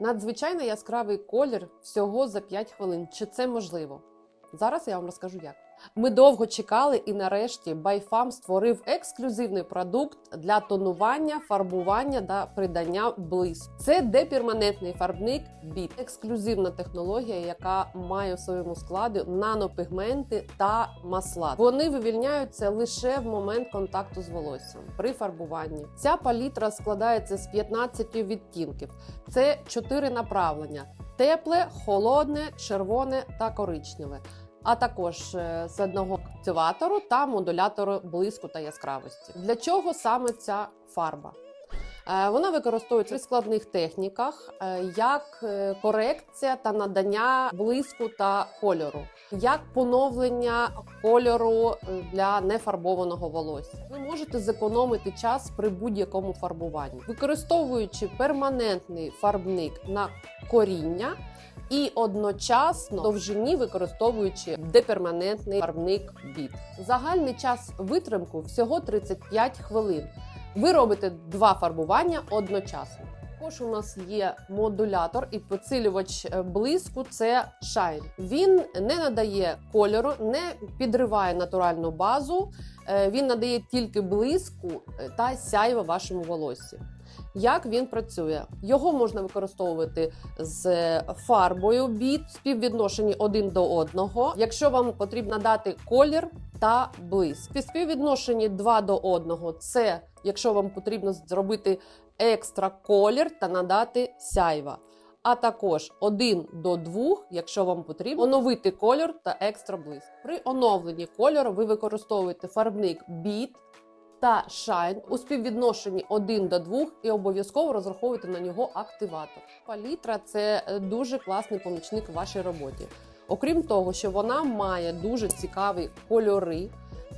Надзвичайно яскравий колір всього за 5 хвилин. Чи це можливо? Зараз я вам розкажу як. Ми довго чекали, і нарешті Байфам створив ексклюзивний продукт для тонування, фарбування та придання блиску. Це деперманентний фарбник BIT. ексклюзивна технологія, яка має в своєму складі нанопігменти та масла. Вони вивільняються лише в момент контакту з волоссям при фарбуванні. Ця палітра складається з 15 відтінків. Це чотири направлення: тепле, холодне, червоне та коричневе а також е, з одного активатору та модулятору блиску та яскравості. Для чого саме ця фарба? Е, Вона використовується в складних техніках е, як е, корекція та надання блиску та кольору, як поновлення кольору для нефарбованого волосся. Ви можете зекономити час при будь-якому фарбуванні, використовуючи перманентний фарбник на коріння і одночасно довжині використовуючи деперманентний фарбник біт. Загальний час витримку всього 35 хвилин. Ви робите два фарбування одночасно. Також у нас є модулятор і підсилювач е, блиску. Це Shine. Він не надає кольору, не підриває натуральну базу. е, Він надає тільки блиску е, та сяйво вашому волоссі. Як він працює? Його можна використовувати з фарбою біт в співвідношенні один до одного, якщо вам потрібно дати колір та блиск. Співвідношенні 2 до 1 – це якщо вам потрібно зробити екстра колір та надати сяйва. А також 1 до 2, якщо вам потрібно оновити кольор та екстра блиск. При оновленні кольору ви використовуєте фарбник біт та Shine у співвідношенні 1 до 2 і обов'язково розраховуйте на нього активатор. Палітра це е, дуже класний помічник в вашій роботі. Окрім того, що вона має дуже цікаві кольори.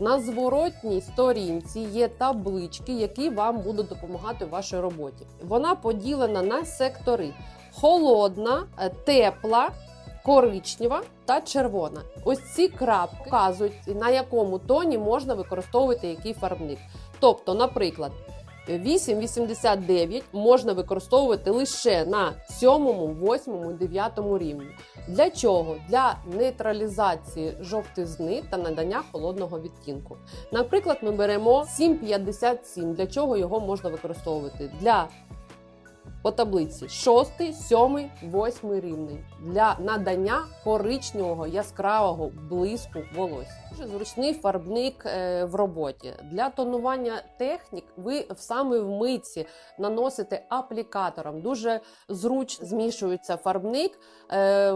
На зворотній сторінці є таблички, які вам будуть допомагати в вашій роботі. Вона поділена на сектори: холодна, е, тепла, коричнева та червона. Ось ці крапки показують, на якому тоні можна використовувати який фарбник. Тобто, наприклад, 8,89 можна використовувати лише на 7, 8, 9 рівні. Для чого? Для нейтралізації жовтизни та надання холодного відтінку. Наприклад, ми беремо 7,57. Для чого його можна використовувати? Для по таблиці 6, 7, 8 рівний для надання коричневого яскравого блиску волосся. Дуже зручний фарбник е, в роботі. Для тонування технік ви саме в митці наносите аплікатором. Дуже зручно змішується фарбник е,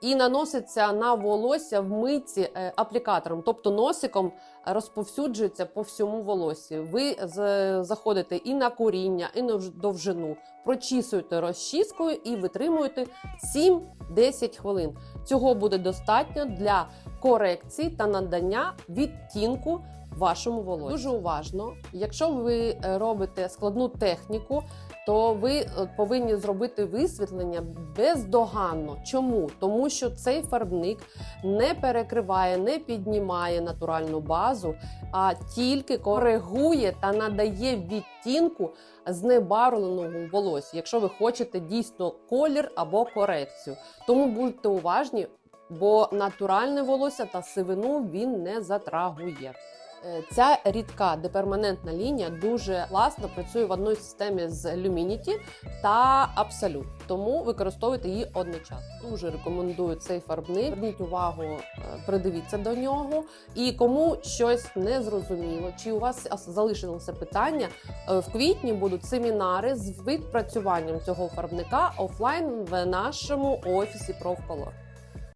і наноситься на волосся в митці е, аплікатором, тобто носиком розповсюджується по всьому волосі. Ви заходите і на коріння, і на довжину, прочісуєте розчіскою і витримуєте 7-10 хвилин. Цього буде достатньо для корекції та надання відтінку вашому волосю. Дуже уважно, якщо ви е, робите складну техніку, то ви е, повинні зробити висвітлення бездоганно. Чому? Тому що цей фарбник не перекриває, не піднімає натуральну базу, а тільки коригує та надає відтінку знебарвленого волосся, якщо ви хочете дійсно колір або корекцію. Тому будьте уважні, бо натуральне волосся та сивину він не затрагує. Е, Ця рідка деперманентна лінія дуже класно працює в одній системі з Luminity та Absolute, тому використовуйте її одночасно. Дуже рекомендую цей фарбник. Зверніть увагу, е, придивіться до нього. І кому щось не зрозуміло, чи у вас залишилося питання, е, в квітні будуть семінари з відпрацюванням цього фарбника офлайн в нашому офісі Профколор.